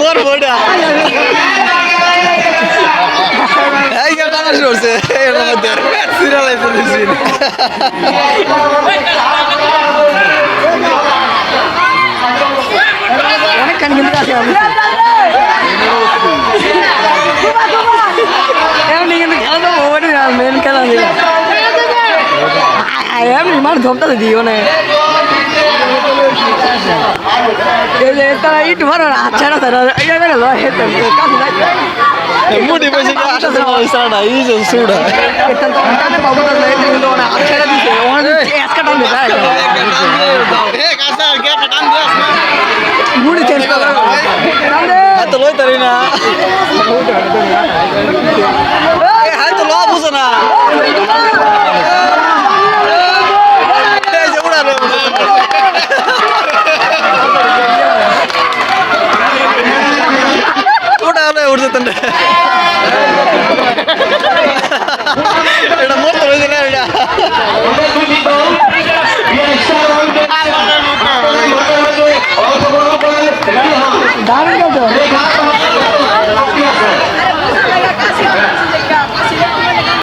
মোর বলে এই যে টানা শুরছে এর মধ্যে। সিরিয়ালে চলেছি অনেক কান কিন্তু আছে আমি এমনি কিন্তু খেলা তো ওটা মেন খেলা দিল এমনি মার ধপটা দিও না। এই তারা ইট ভরো না আচ্ছা না তারা এটা করে লয় হেতে কাজ নাই। মুডি বসে কি আশা না হইছে না ই যে সুড়া। এটা তো কানে বাবু না লয় কিন্তু না আচ্ছা না দিছে ওখানে এসকা টান দে তাই হে কাসা গে টান দে মুডি চেঞ্জ কর। টান দে তো লয় তারি না। দারুণ